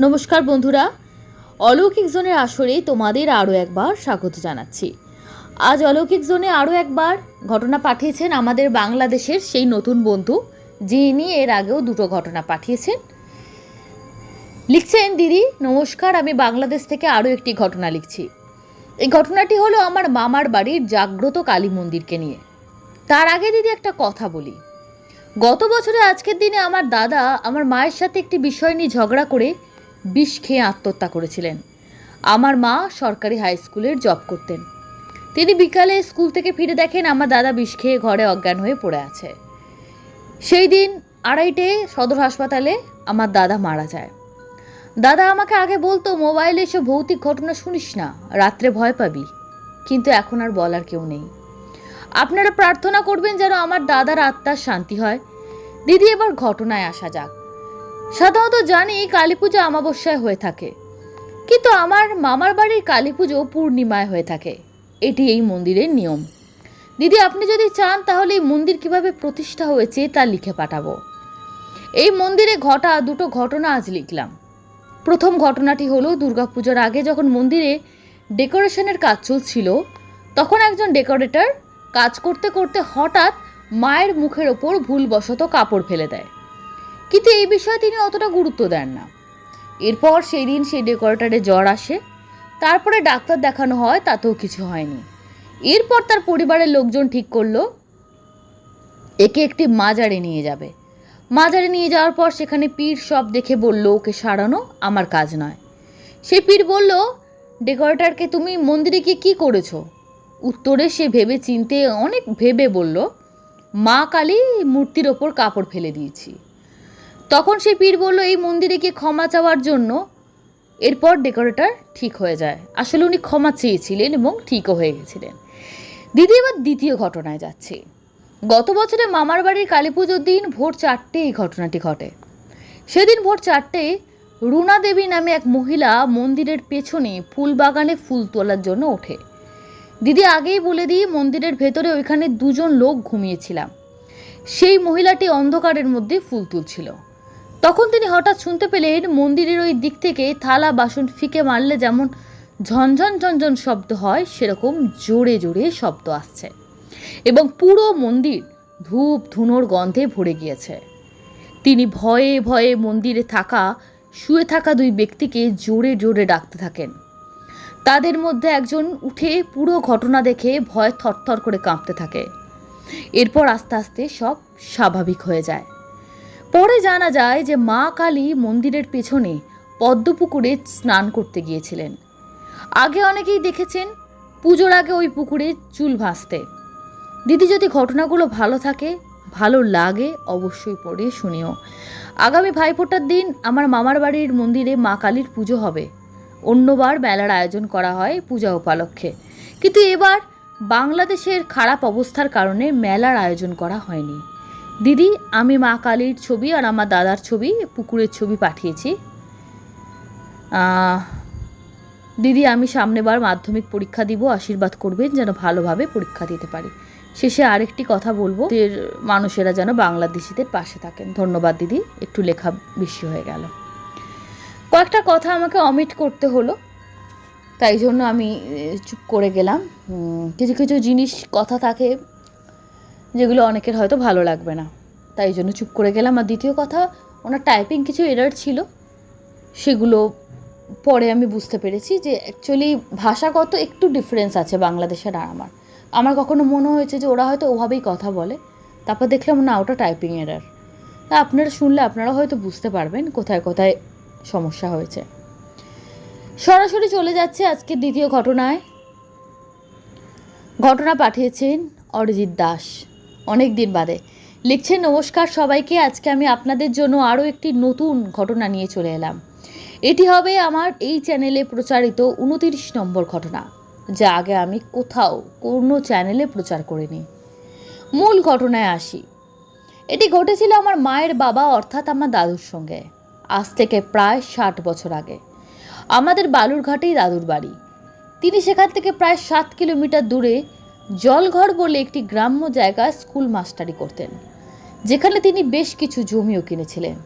নমস্কার বন্ধুরা। অলৌকিক জোনের আসরে তোমাদের আরও একবার স্বাগত জানাচ্ছি। আজ অলৌকিক জোনে আরও একবার ঘটনা পাঠিয়েছেন আমাদের বাংলাদেশের সেই নতুন বন্ধু, যিনি এর আগেও দুটো ঘটনা পাঠিয়েছেন। লিখছেন, দিদি, নমস্কার, আমি বাংলাদেশ থেকে আরও একটি ঘটনা লিখছি। এই ঘটনাটি হলো আমার মামার বাড়ির জাগ্রত কালী মন্দিরকে নিয়ে। তার আগে দিদি একটা কথা বলি। গত বছরে আজকের দিনে আমার দাদা আমার মায়ের সাথে একটি বিষয় নিয়ে ঝগড়া করে বিষ খেয়ে আত্মহত্যা করেছিলেন। আমার মা সরকারি হাই স্কুলের জব করতেন। তিনি বিকালে স্কুল থেকে ফিরে দেখেন আমার দাদা বিষ খেয়ে ঘরে অজ্ঞান হয়ে পড়ে আছে। সেই দিন আড়াইটে সদর হাসপাতালে আমার দাদা মারা যায়। দাদা আমাকে আগে বলতো, মোবাইলে এসব ভৌতিক ঘটনা শুনিস না, রাত্রে ভয় পাবি। কিন্তু এখন আর বলার কেউ নেই। আপনারা প্রার্থনা করবেন যেন আমার দাদার আত্মার শান্তি হয়। দিদি এবার ঘটনায় আসা যাক। সাধারণত জানি কালী পুজো অমাবস্যায় হয়ে থাকে। কিন্তু আমার মামার বাড়ির কালী পুজো পূর্ণিমায় হয়ে থাকে। এটি এই মন্দিরের নিয়ম। দিদি, আপনি যদি চান তাহলে এই মন্দির কীভাবে প্রতিষ্ঠা হয়েছে তা লিখে পাঠাবো। এই মন্দিরে ঘটা দুটো ঘটনা আজ লিখলাম। প্রথম ঘটনাটি হলো, দুর্গাপুজোর আগে যখন মন্দিরে ডেকোরেশনের কাজ চলছিল, তখন একজন ডেকোরেটর কাজ করতে করতে হঠাৎ মায়ের মুখের ওপর ভুলবশত কাপড় ফেলে দেয়। কিন্তু এই বিষয়ে তিনি অতটা গুরুত্ব দেন না। এরপর সেই দিন সেই ডেকোরেটরে জ্বর আসে, তারপরে ডাক্তার দেখানো হয় তাতেও কিছু হয়নি। এরপর তার পরিবারের লোকজন ঠিক করল, একে একটি মাজারে নিয়ে যাবে। মাজারে নিয়ে যাওয়ার পর সেখানে পীর সব দেখে বলল, ওকে সারানো আমার কাজ নয়। সে পীর বলল, ডেকোরেটরকে তুমি মন্দিরে গিয়ে কী করেছ? উত্তরে সে ভেবে চিনতে অনেক ভেবে বলল, মা কালী মূর্তির ওপর কাপড় ফেলে দিয়েছি। তখন সে পীর বলল, এই মন্দিরে গিয়ে ক্ষমা চাওয়ার জন্য এরপর ডেকোরেটর ঠিক হয়ে যায়। আসলে উনি ক্ষমা চেয়েছিলেন এবং ঠিকও হয়ে গেছিলেন। দিদি, এবার দ্বিতীয় ঘটনায় যাচ্ছে। গত বছরে মামার বাড়ির কালী পুজোর দিন ভোর চারটে এই ঘটনাটি ঘটে। সেদিন ভোর চারটে রুনা দেবী নামে এক মহিলা মন্দিরের পেছনে ফুল বাগানে ফুল তোলার জন্য ওঠে। দিদি, আগেই বলে দিই, মন্দিরের ভেতরে ওইখানে দুজন লোক ঘুমিয়েছিলাম। সেই মহিলাটি অন্ধকারের মধ্যে ফুল তুলছিল। তখন তিনি হঠাৎ শুনতে পেলেন মন্দিরের ওই দিক থেকে থালা বাসন ফিকে মারলে যেমন ঝনঝন ঝনঝন শব্দ হয়, সেরকম জোরে জোরে শব্দ আসছে। এবং পুরো মন্দির ধূপ ধুনোর গন্ধে ভরে গিয়েছে। তিনি ভয়ে ভয়ে মন্দিরে থাকা, শুয়ে থাকা দুই ব্যক্তিকে জোরে জোরে ডাকতে থাকেন। তাদের মধ্যে একজন উঠে পুরো ঘটনা দেখে ভয় থরথর করে কাঁপতে থাকে। এরপর আস্তে আস্তে সব স্বাভাবিক হয়ে যায়। পরে জানা যায় যে মা কালী মন্দিরের পেছনে পদ্মপুকুরে স্নান করতে গিয়েছিলেন। আগে অনেকেই দেখেছেন পুজোর আগে ওই পুকুরে চুল ভাসতে। দিদি, যদি ঘটনাগুলো ভালো থাকে, ভালো লাগে অবশ্যই পড়ে শুনিও। আগামী ভাইফোঁটার দিন আমার মামার বাড়ির মন্দিরে মা কালীর পুজো হবে। অন্যবার মেলার আয়োজন করা হয় পূজা উপলক্ষে। কিন্তু এবার বাংলাদেশের খারাপ অবস্থার কারণে মেলার আয়োজন করা হয়নি। দিদি, আমি মা কালীর ছবি আর আমার দাদার ছবি, পুকুরের ছবি পাঠিয়েছি। দিদি, আমি সামনেবার মাধ্যমিক পরীক্ষা দিব, আশীর্বাদ করবেন যেন ভালোভাবে পরীক্ষা দিতে পারি। শেষে আরেকটি কথা বলব মানুষেরা যেন বাংলাদেশিদের পাশে থাকেন। ধন্যবাদ দিদি, একটু লেখা বেশি হয়ে গেল। কয়েকটা কথা আমাকে অমিট করতে হলো, তাই জন্য আমি চুপ করে গেলাম। কিছু কিছু জিনিস, কথা থাকে যেগুলো অনেকের হয়তো ভালো লাগবে না। তাই জন্য চুপ করে গেলাম। আর দ্বিতীয় কথা, ওনার টাইপিং কিছু এরার ছিল। সেগুলো পরে আমি বুঝতে পেরেছি যে অ্যাকচুয়ালি ভাষাগত একটু ডিফারেন্স আছে বাংলাদেশের আর আমার। আমার কখনো মনে হয়েছে যে ওরা হয়তো ওভাবেই কথা বলে। তারপর দেখলাম, না, ওটা টাইপিং এরার তা আপনারা শুনলে আপনারা হয়তো বুঝতে পারবেন কোথায় কোথায় সমস্যা হয়েছে। সরাসরি চলে যাচ্ছে আজকের দ্বিতীয় ঘটনায়। ঘটনা পাঠিয়েছেন অরিজিৎ দাস। অনেক দিন বাদে। লিখছেন, নমস্কার সবাইকে, আজকে আমি আপনাদের জন্য আরও একটি নতুন ঘটনা নিয়ে চলে এলাম। এটি হবে আমার এই চ্যানেলে প্রচারিত উনতিরিশ নম্বর ঘটনা, যা আগে আমি কোথাও কোনো চ্যানেলে প্রচার করিনি। মূল ঘটনায় আসি। এটি ঘটেছিল আমার মায়ের বাবা, অর্থাৎ আমার দাদুর সঙ্গে, আজ থেকে প্রায় ষাট বছর আগে। আমাদের বালুরঘাটেই দাদুর বাড়ি। তিনি সেখান থেকে প্রায় সাত কিলোমিটার দূরে জলঘর বলে একটি গ্রাম্য জায়গায় স্কুল মাস্টারি করতেন, যেখানে তিনি বেশ কিছু জমিও কিনেছিলেন।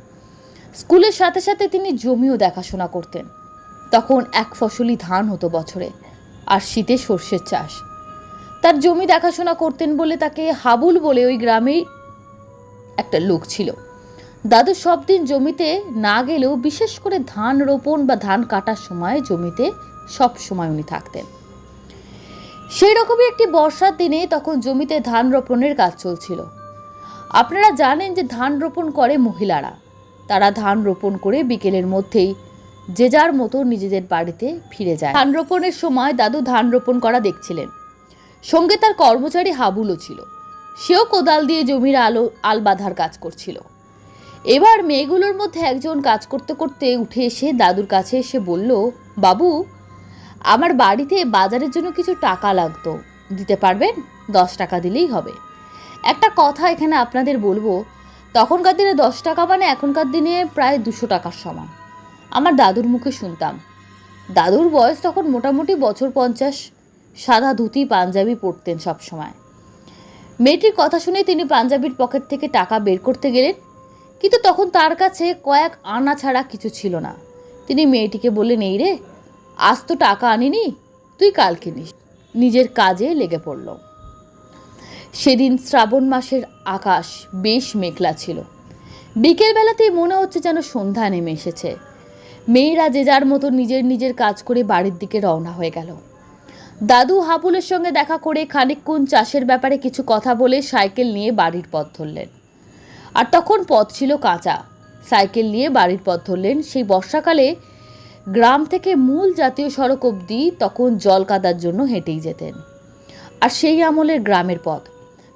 স্কুলের সাথে সাথে তিনি জমিও দেখাশোনা করতেন। তখন এক ফসলি ধান হতো বছরে, আর শীতে সর্ষের চাষ। তার জমি দেখাশোনা করতেন বলে তাকে হাবুল বলে ওই গ্রামেই একটা লোক ছিল। দাদু সব দিন জমিতে না গেলেও বিশেষ করে ধান রোপণ বা ধান কাটার সময় জমিতে সব সময় উনি থাকতেন। সেই রকমই একটি বর্ষার দিনে তখন জমিতে ধান রোপণের কাজ চলছিল। আপনারা জানেন যে ধান রোপণ করে মহিলারা। তারা ধান রোপণ করে বিকেলের মধ্যেই যে যার মতো নিজেদের বাড়িতে ফিরে যায়। ধান রোপণের সময় দাদু ধান রোপণ করা দেখছিলেন। সঙ্গে তার কর্মচারী হাবুলও ছিল। সেও কোদাল দিয়ে জমির আলো, আল বাঁধার কাজ করছিল। এবার মেয়েগুলোর মধ্যে একজন কাজ করতে করতে উঠে এসে দাদুর কাছে এসে বলল, বাবু আমার বাড়িতে বাজারের জন্য কিছু টাকা লাগতো। দিতে পারবেন? দশ টাকা দিলেই হবে। একটা কথা এখানে আপনাদের বলব, তখনকার দিনে দশ টাকা মানে এখনকার দিনে প্রায় দুশো টাকার সমান। আমার দাদুর মুখে শুনতাম। দাদুর বয়স তখন মোটামুটি বছর পঞ্চাশ, সাদা ধুতি, পাঞ্জাবি পরতেন সব সময় মেয়েটির কথা শুনে তিনি পাঞ্জাবির পকেট থেকে টাকা বের করতে গেলেন, কিন্তু তখন তার কাছে কয়েক আনা ছাড়া কিছু ছিল না। তিনি মেয়েটিকে বললেন, এই রে আজ তো টাকা আনিনি, তুই কালকে নিস নিজের কাজে লেগে পড়ল। সেদিন শ্রাবণ মাসের আকাশ বেশ মেঘলা ছিল। বিকেলবেলাতেই মনে হচ্ছে যেন সন্ধ্যা নেমে এসেছে। মেয়েরা যে যার মতো নিজের নিজের কাজ করে বাড়ির দিকে রওনা হয়ে গেল। দাদু হাবুলের সঙ্গে দেখা করে খানিকক্ষণ চাষের ব্যাপারে কিছু কথা বলে সাইকেল নিয়ে বাড়ির পথ ধরলেন। আর তখন পথ ছিল কাঁচা। সাইকেল নিয়ে বাড়ির পথ ধরলেন। সেই বর্ষাকালে গ্রাম থেকে মূল জাতীয় সড়ক অবধি তখন জল কাদার জন্য হেঁটেই যেতেন। আর সেই আমলের গ্রামের পথ।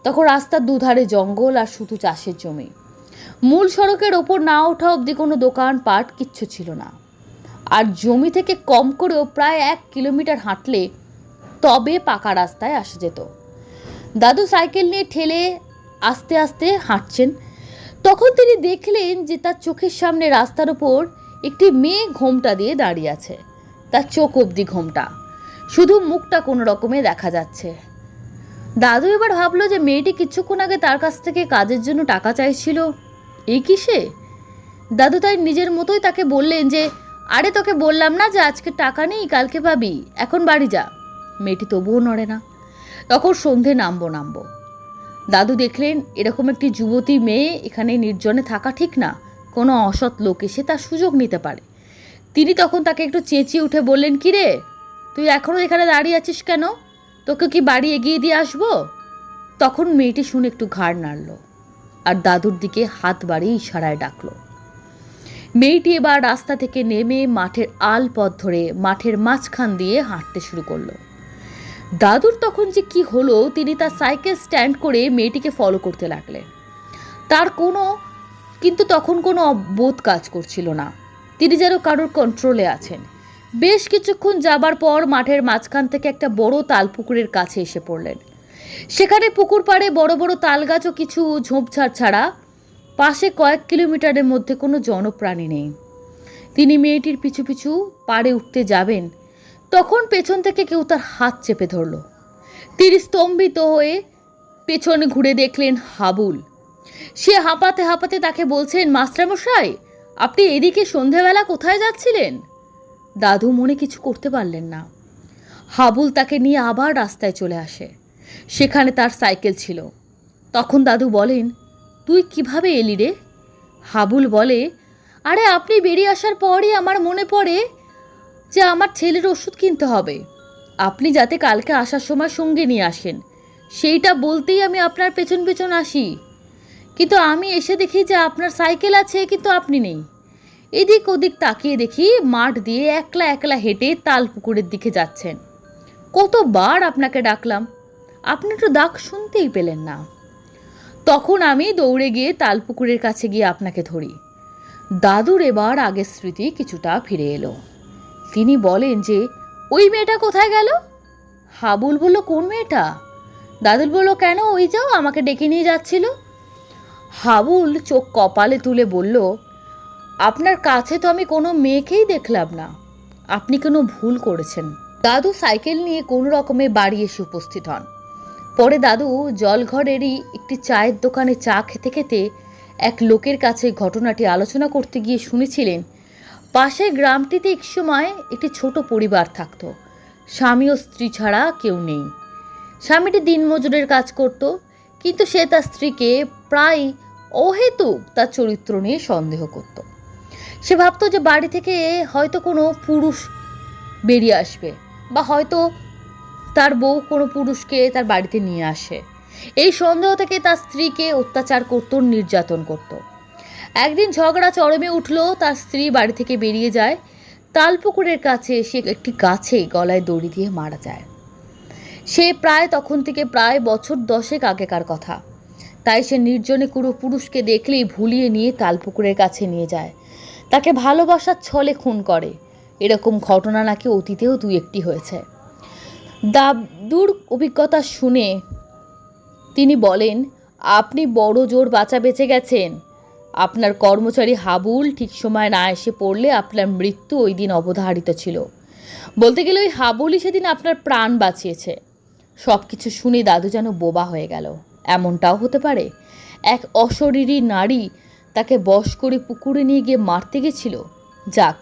তখন রাস্তার দুধারে জঙ্গল আর শুধু চাষের জমি। মূল সড়কের ওপর না ওঠা অবধি কোনো দোকান, পাট কিচ্ছু ছিল না। আর জমি থেকে কম করেও প্রায় এক কিলোমিটার হাঁটলে তবে পাকা রাস্তায় আসা যেত। দাদু সাইকেল নিয়ে ঠেলে আস্তে আস্তে হাঁটছেন। তখন তিনি দেখলেন যে তার চোখের সামনে রাস্তার ওপর একটি মেয়ে ঘোমটা দিয়ে দাঁড়িয়ে আছে। তার চোখ অবধি ঘোমটা। শুধু মুখটা কোনো রকমে দেখা যাচ্ছে। দাদু এবার ভাবলো যে মেয়েটি কিছুক্ষণ আগে তার কাছ থেকে কাজের জন্য টাকা চাইছিল। এই কি সে? দাদু তাই নিজের মতোই তাকে বললেন যে, আরে তোকে বললাম না যে আজকে টাকা নেই, কালকে পাবি। এখন বাড়ি যা। মেয়েটি তবুও নড়ে না। তখন সন্ধে নামবো নামবো। দাদু দেখলেন এরকম একটি যুবতী মেয়ে এখানে নির্জনে থাকা ঠিক না। কোনো অসৎ লোক এসে তার সুযোগ নিতে পারে। তিনি তখন তাকে একটু চেঁচিয়ে উঠে বললেন কি রে তুই এখনও এখানে দাঁড়িয়ে আছিস কেন? তোকে কি বাড়ি এগিয়ে দিয়ে আসব? তখন মেয়েটি শুনে একটু ঘাড় নাড়ল আর দাদুর দিকে হাত বাড়িয়ে ইশারায় ডাকলো। মেয়েটি এবার রাস্তা থেকে নেমে মাঠের আল পথ ধরে মাঠের মাঝখান দিয়ে হাঁটতে শুরু করল। দাদুর তখন যে কি হলো, তিনি তার সাইকেল স্ট্যান্ড করে মেয়েটিকে ফলো করতে লাগলেন। তার কোনো কিন্তু তখন কোনো বোধ কাজ করছিল না। তিনি যেন কারোর কন্ট্রোলে আছেন। বেশ কিছুক্ষণ যাবার পর মাঠের মাঝখান থেকে একটা বড় তাল পুকুরের কাছে এসে পড়লেন। সেখানে পুকুর পাড়ে বড় বড় তাল গাছ ও কিছু ঝোপঝাড় ছাড়া পাশে কয়েক কিলোমিটারের মধ্যে কোনো জনপ্রাণী নেই। তিনি মেয়েটির পিছু পিছু পাড়ে উঠতে যাবেন, তখন পেছন থেকে কেউ তার হাত চেপে ধরল। তিনি স্তম্ভিত হয়ে পেছনে ঘুরে দেখলেন হাবুল। সে হাঁপাতে হাঁপাতে তাকে বলছেন, মাস্টারমশাই, আপনি এদিকে সন্ধেবেলা কোথায় যাচ্ছিলেন? দাদু মনে কিছু করতে পারলেন না। হাবুল তাকে নিয়ে আবার রাস্তায় চলে আসে। সেখানে তার সাইকেল ছিল। তখন দাদু বলেন, তুই কীভাবে এলি রে? হাবুল বলে, আরে, আপনি বেরিয়ে আসার পরই আমার মনে পড়ে যে আমার ছেলের ওষুধ কিনতে হবে। আপনি যাতে কালকে আসার সময় সঙ্গে নিয়ে আসেন। সেইটা বলতেই আমি আপনার পেছন পেছন আসি। কিন্তু আমি এসে দেখি যে আপনার সাইকেল আছে, কিন্তু আপনি নেই। এদিক ওদিক তাকিয়ে দেখি মাঠ দিয়ে একলা একলা হেঁটে তাল পুকুরের দিকে যাচ্ছেন। কতবার আপনাকে ডাকলাম। আপনি তো ডাক শুনতেই পেলেন না। তখন আমি দৌড়ে গিয়ে তালপুকুরের কাছে গিয়ে আপনাকে ধরি। দাদুর এবার আগের স্মৃতি কিছুটা ফিরে এলো। তিনি বলেন যে, ওই মেয়েটা কোথায় গেল? হাবুল বলল, কোন মেয়েটা? দাদুল বলল, কেন ওই যাও আমাকে ডেকে নিয়ে যাচ্ছিল। হাবুল চোখ কপালে তুলে বলল, আপনার কাছে তো আমি কোনো মেয়েকেই দেখলাম না। আপনি কোনো ভুল করেছেন। দাদু সাইকেল নিয়ে কোনো রকমে বাড়ি এসে উপস্থিত হন। পরে দাদু জলঘরেরই একটি চায়ের দোকানে চা খেতে খেতে এক লোকের কাছে ঘটনাটি আলোচনা করতে গিয়ে শুনেছিলেন, পাশের গ্রামটিতে এক সময় একটি ছোট পরিবার থাকতো। স্বামী ও স্ত্রী ছাড়া কেউ নেই। স্বামীটি দিনমজুরের কাজ করত, কিন্তু সে তার স্ত্রীকে প্রায় অহেতুক তার চরিত্র নিয়ে সন্দেহ করত। সে ভাবতো যে বাড়ি থেকে হয়তো কোনো পুরুষ বেরিয়ে আসবে বা হয়তো তার বউ কোনো পুরুষকে তার বাড়িতে নিয়ে আসে। এই সন্দেহ থেকে তার স্ত্রীকে অত্যাচার করত, নির্যাতন করত। একদিন ঝগড়া চরমে উঠল, তার স্ত্রী বাড়ি থেকে বেরিয়ে যায়। তালপুকুরের কাছে সে একটি গাছে গলায় দড়ি দিয়ে মারা যায়। সে প্রায় তখন থেকে প্রায় বছর দশেক আগেকার কথা। তাই সে নির্জনে কোনো পুরুষকে দেখলেই ভুলিয়ে নিয়ে তালপুকুরের কাছে নিয়ে যায়। তাকে ভালোবাসার ছলে খুন করে। এরকম ঘটনা নাকি অতীতেও দু একটি হয়েছে। দাদুর অভিজ্ঞতা শুনে তিনি বলেন, আপনি বড় জোর বাঁচা বেঁচে গেছেন। আপনার কর্মচারী হাবুল ঠিক সময় না এসে পড়লে আপনার মৃত্যু ওই দিন অবধারিত ছিল। বলতে গেলে ওই হাবুলই সেদিন আপনার প্রাণ বাঁচিয়েছে। সব কিছু শুনে দাদু যেন বোবা হয়ে গেল। এমনটাও হতে পারে। এক অশরীরী নারী তাকে বশ করে পুকুরে নিয়ে গিয়ে মারতে গেছিল। যাক,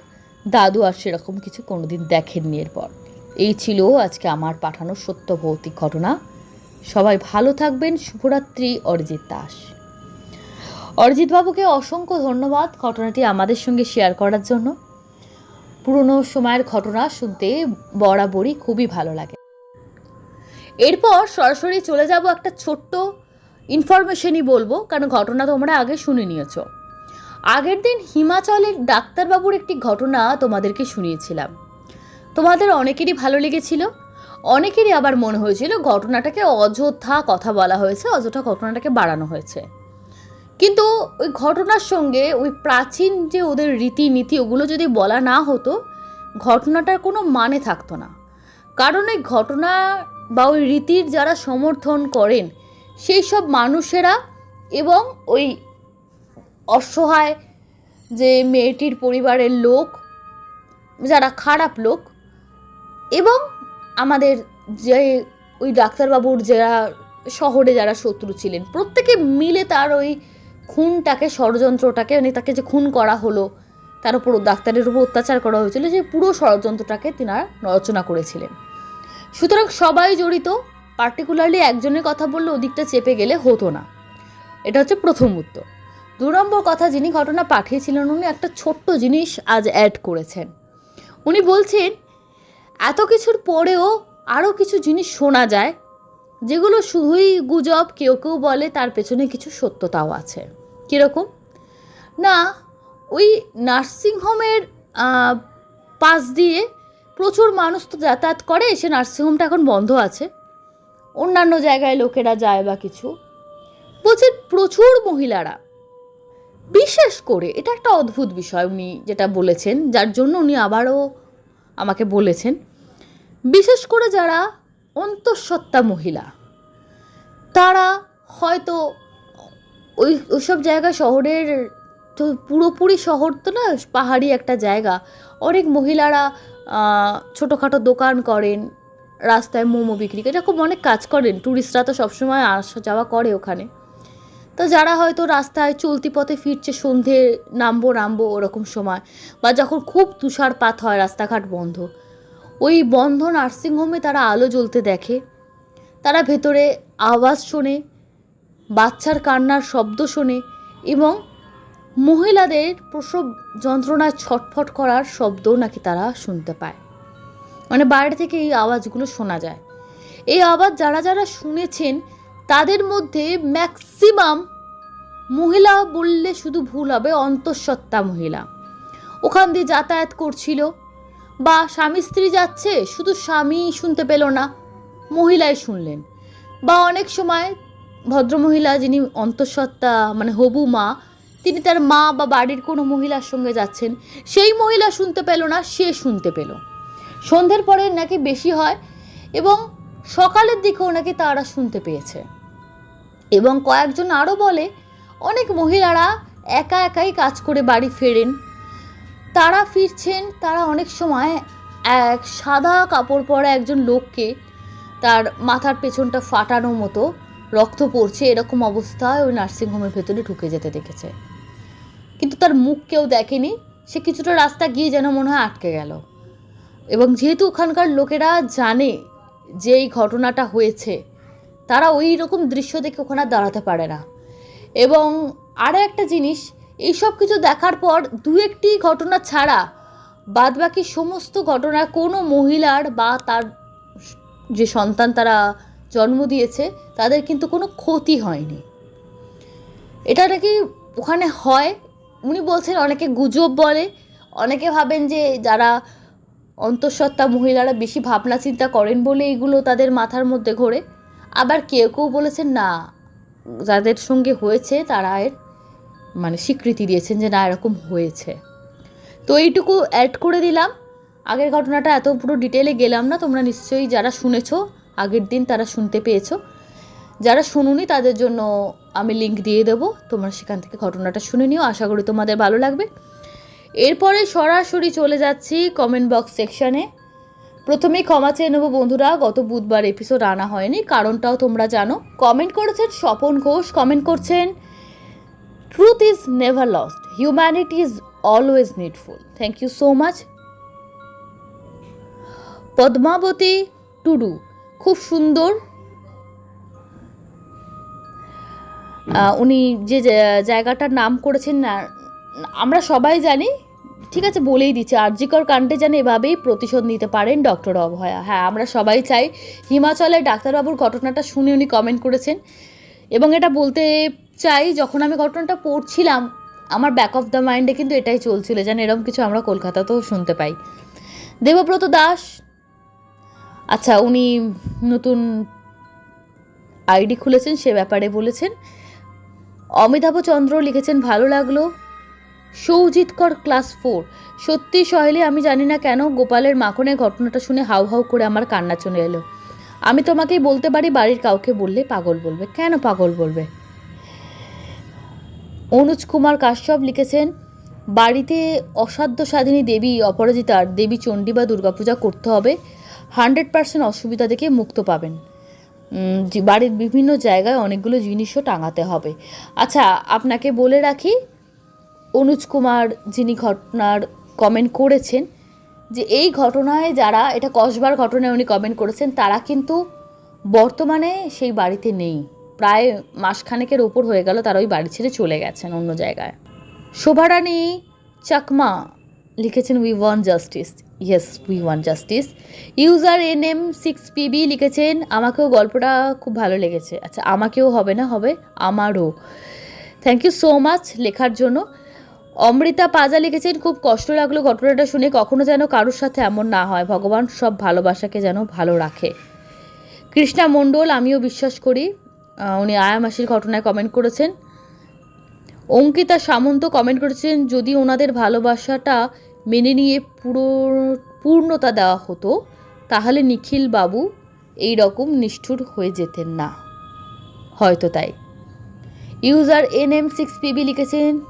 দাদু আর সেরকম কিছু কোনোদিন দেখেননি এরপর। এই ছিল আজকে আমার পাঠানো সত্য ভৌতিক ঘটনা। সবাই ভালো থাকবেন। শুভরাত্রি, অরিজিৎ দাস। অরিজিৎ বাবুকে অসংখ্য ধন্যবাদ ঘটনাটি আমাদের সঙ্গে শেয়ার করার জন্য। পুরনো সময়ের ঘটনা শুনতে বরাবরই খুবই ভালো লাগে। এরপর সরাসরি চলে যাব একটা ছোট্ট ইনফরমেশনই বলব, কারণ ঘটনা তোমরা আগে শুনে নিয়েছ। আগের দিন হিমাচলের ডাক্তারবাবুর একটি ঘটনা তোমাদেরকে শুনিয়েছিলাম। তোমাদের অনেকেরই ভালো লেগেছিল, অনেকেরই আবার মনে হয়েছিল ঘটনাটাকে অযোধ্যা কথা বলা হয়েছে অযোধ্যা ঘটনাটাকে বাড়ানো হয়েছে। কিন্তু ওই ঘটনার সঙ্গে ওই প্রাচীন যে ওদের রীতিনীতি, ওগুলো যদি বলা না হতো, ঘটনাটার কোনো মানে থাকতো না। কারণ ওই ঘটনা বা ওই রীতির যারা সমর্থন করেন, সেই সব মানুষেরা এবং ওই অসহায় যে মেয়েটির পরিবারের লোক, যারা খারাপ লোক এবং আমাদের যে ওই ডাক্তারবাবুর যারা শহরে যারা শত্রু ছিলেন, প্রত্যেকে মিলে তার ওই খুনটাকে, ষড়যন্ত্রটাকে মানে তাকে যে খুন করা হলো, তার উপর ডাক্তারের উপর অত্যাচার করা হয়েছিল, যে পুরো ষড়যন্ত্রটাকে তিনারা রচনা করেছিলেন। সুতরাং সবাই জড়িত পার্টিকুলারলি একজনের কথা বললে ওদিকটা চেপে গেলে হতো না। এটা হচ্ছে প্রথম উত্তর। দু নম্বর কথা যিনি ঘটনা পাঠিয়েছিলেন, উনি একটা ছোট্ট জিনিস আজ অ্যাড করেছেন। উনি বলছেন, এত কিছুর পরেও আরও কিছু জিনিস শোনা যায়, যেগুলো শুধুই গুজব, কেউ কেউ বলে, তার পেছনে কিছু সত্যতাও আছে। কীরকম? না, ওই নার্সিংহোমের পাশ দিয়ে প্রচুর মানুষ তো যাতায়াত করে, সে নার্সিংহোমটা এখন বন্ধ আছে। অন্যান্য জায়গায় লোকেরা যায় বা কিছু। বলছে, প্রচুর মহিলারা। বিশেষ করে, এটা একটা অদ্ভুত বিষয় উনি যেটা বলেছেন, যার জন্য উনি আবারও আমাকে বলেছেন। বিশেষ করে যারা অন্তঃসত্ত্বা মহিলা, তারা হয়তো ওই, ওইসব জায়গা শহরের তো পুরোপুরি শহর তো না, পাহাড়ি একটা জায়গা। অনেক মহিলারা ছোটোখাটো দোকান করেন, রাস্তায় মোমো বিক্রি করে এরকম অনেক কাজ করেন। ট্যুরিস্টরা তো সবসময় আসা যাওয়া করে ওখানে। তো যারা হয়তো রাস্তায় চলতি পথে ফিরছে, সন্ধে নামবো নামবো ওরকম সময়। বা যখন খুব তুষারপাত হয়, রাস্তাঘাট বন্ধ। ওই বন্ধ নার্সিংহোমে তারা আলো জ্বলতে দেখে। তারা ভেতরে আওয়াজ শোনে, বাচ্চার কান্নার শব্দ শোনে এবং মহিলাদের প্রসব যন্ত্রণায় ছটফট করার শব্দও নাকি তারা শুনতে পায়। মানে বাইরে থেকে এই আওয়াজগুলো শোনা যায়। এই আওয়াজ যারা যারা শুনেছেন, তাদের মধ্যে ম্যাক্সিমাম মহিলা বললে শুধু ভুল হবে, অন্তঃসত্ত্বা মহিলা। ওখান দিয়ে যাতায়াত করছিল বা স্বামী স্ত্রী যাচ্ছে, শুধু স্বামী শুনতে পেল না, মহিলাই শুনলেন। বা অনেক সময় ভদ্রমহিলা যিনি অন্তঃসত্ত্বা মানে হবু মা তিনি তার মা বা বাড়ির কোনো মহিলার সঙ্গে যাচ্ছেন, সেই মহিলা শুনতে পেল না, সে শুনতে পেল। সন্ধ্যের পরে নাকি বেশি হয় এবং সকালের দিকেও নাকি তারা শুনতে পেয়েছে। এবং কয়েকজন আরও বলে, অনেক মহিলারা একা একাই কাজ করে বাড়ি ফেরেন। তারা ফিরছেন, তারা অনেক সময় এক সাদা কাপড় পরা একজন লোককে তার মাথার পেছনটা ফাটানো মতো রক্ত পড়ছে, এরকম অবস্থায় ওই নার্সিংহোমের ভেতরে ঢুকে যেতে দেখেছে। কিন্তু তার মুখ কেউ দেখেনি, সে কিছুটা রাস্তা গিয়ে যেন মনে হয় আটকে গেল। এবং যেহেতু ওখানকার লোকেরা জানে যে এই ঘটনাটা হয়েছে, তারা ওই রকম দৃশ্য দেখে ওখানে দাঁড়াতে পারে না। এবং আরও একটা জিনিস এইসব কিছু দেখার পর দু একটি ঘটনা ছাড়া বাদবাকি সমস্ত ঘটনা কোনো মহিলার বা তার যে সন্তান তারা জন্ম দিয়েছে, তাদের কিন্তু কোনো ক্ষতি হয়নি। এটা নাকি ওখানে হয়? উনি বলছেন, অনেকে গুজব বলে, অনেকে ভাবেন যে যারা অন্তঃসত্ত্বা মহিলারা বেশি ভাবনা চিন্তা করেন বলে এগুলো তাদের মাথার মধ্যে ঘোরে। আবার কেউ কেউ বলেছেন, না, যাদের সঙ্গে হয়েছে তারা এর মানে স্বীকৃতি দিয়েছেন যে, না, এরকম হয়েছে। তো এইটুকু অ্যাড করে দিলাম। আগের ঘটনাটা এত পুরো ডিটেলে গেলাম না, তোমরা নিশ্চয়ই যারা শুনেছো আগের দিন তারা শুনতে পেয়েছ। যারা শুনুনি তাদের জন্য আমি লিংক দিয়ে দেবো। তোমরা সেখান থেকে ঘটনাটা শুনে নিও। আশা করি তোমাদের ভালো লাগবে। এরপরে সরাসরি চলে যাচ্ছি কমেন্ট বক্স সেকশানে প্রথমেই ক্ষমা চেয়ে নেব বন্ধুরা, গত বুধবার এপিসোড আনা হয়নি। কারণটাও তোমরা জানো। কমেন্ট করেছেন স্বপন ঘোষ। কমেন্ট করছেন truth is never lost humanity is always needful thank you so much Padmavati Tudu খুব সুন্দর। উনি যে জায়গাটার নাম করেছেন না, আমরা সবাই জানি, ঠিক আছে, বলেই দিচ্ছি, আরজিকর কাণ্ডে যেন এভাবেই প্রতিশোধ নিতে পারেন ডক্টর অভয়া। হ্যাঁ আমরা সবাই চাই হিমাচলের ডাক্তারবাবুর ঘটনাটা শুনে উনি কমেন্ট করেছেন। এবং এটা বলতে চাই, যখন আমি ঘটনাটা পড়ছিলাম, আমার ব্যাক অফ দ্য মাইন্ডে কিন্তু এটাই চলছিল, যেন এরকম কিছু আমরা কলকাতাতেও শুনতে পাই। দেবব্রত দাস আচ্ছা উনি নতুন আইডি খুলেছেন, সে ব্যাপারে বলেছেন। অমিতাভ চন্দ্র লিখেছেন, ভালো লাগল। সৌজিৎ কর, ক্লাস ফোর। সত্যি সহেলি, আমি জানি না কেন গোপালের মাখনের ঘটনাটা শুনে হাউ হাউ করে আমার কান্না চলে এলো। আমি তোমাকেই বলতে পারি, বাড়ির কাউকে বললে পাগল বলবে। কেন পাগল বলবে? অনুজ কুমার কাশ্যপ লিখেছেন, বাড়িতে অসাধ্য সাধিনী দেবী, অপরাজিতার দেবী চণ্ডী বা দুর্গাপূজা করতে হবে। হান্ড্রেড পার্সেন্ট অসুবিধা থেকে মুক্ত পাবেন। বাড়ির বিভিন্ন জায়গায় অনেকগুলো জিনিসও টাঙাতে হবে। আচ্ছা আপনাকে বলে রাখি, অনুজ কুমার যিনি ঘটনার কমেন্ট করেছেন, যে এই ঘটনায় যারা, এটা কসবার ঘটনায় উনি কমেন্ট করেছেন, তারা কিন্তু বর্তমানে সেই বাড়িতে নেই। প্রায় মাসখানেকের ওপর হয়ে গেল, তারা ওই বাড়ি ছেড়ে চলে গেছেন অন্য জায়গায়। শোভারানী চাকমা লিখেছেন we want justice yes we want justice user N M six PB লিখেছেন, আমাকেও গল্পটা খুব ভালো লেগেছে। আচ্ছা আমাকেও হবে না, হবে আমারও। থ্যাংক ইউ সো মাচ লেখার জন্য। অমৃতা পাজা লিখেছেন, খুব কষ্ট লাগল ঘটনাটা শুনে, কখনো যেন কারোর সাথে এমন না হয়। ভগবান সব ভালোবাসাকে যেন ভালো রাখে। কৃষ্ণা মণ্ডল, আমিও বিশ্বাস করি উনি আয়া মাসির ঘটনায় কমেন্ট করেছেন। অঙ্কিতা সামন্ত কমেন্ট করেছেন, যদি ওনাদের ভালোবাসাটা মেনে নিয়ে পুরো, পূর্ণতা দেওয়া হতো, তাহলে নিখিল বাবু এই রকম নিষ্ঠুর হয়ে যেতেন না। হয়তো তাই। User N M six PB লিখেছেন,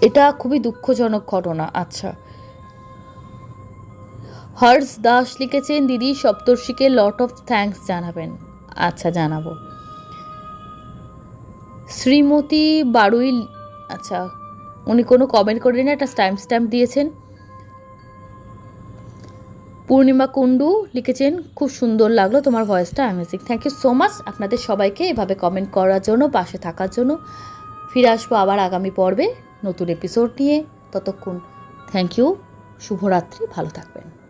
এটা খুবই দুঃখজনক ঘটনা। আচ্ছা। হর্ষ দাস লিখেছেন, দিদি সপ্তর্ষিকে লট অফ থ্যাঙ্কস জানাবেন। আচ্ছা জানাব। শ্রীমতী বারুই আচ্ছা উনি কোনো কমেন্ট করেন একটা স্ট্যাম্প স্ট্যাম্প দিয়েছেন। পূর্ণিমা কুণ্ডু লিখেছেন, খুব সুন্দর লাগল তোমার ভয়েসটা amazing thank you so much আপনাদের সবাইকে এভাবে কমেন্ট করার জন্য, পাশে থাকার জন্য, ফিরে আসব আবার আগামী পর্বে নতুন এপিসোড নিয়ে। ততক্ষণ থ্যাংক ইউ শুভরাত্রি, ভালো থাকবেন।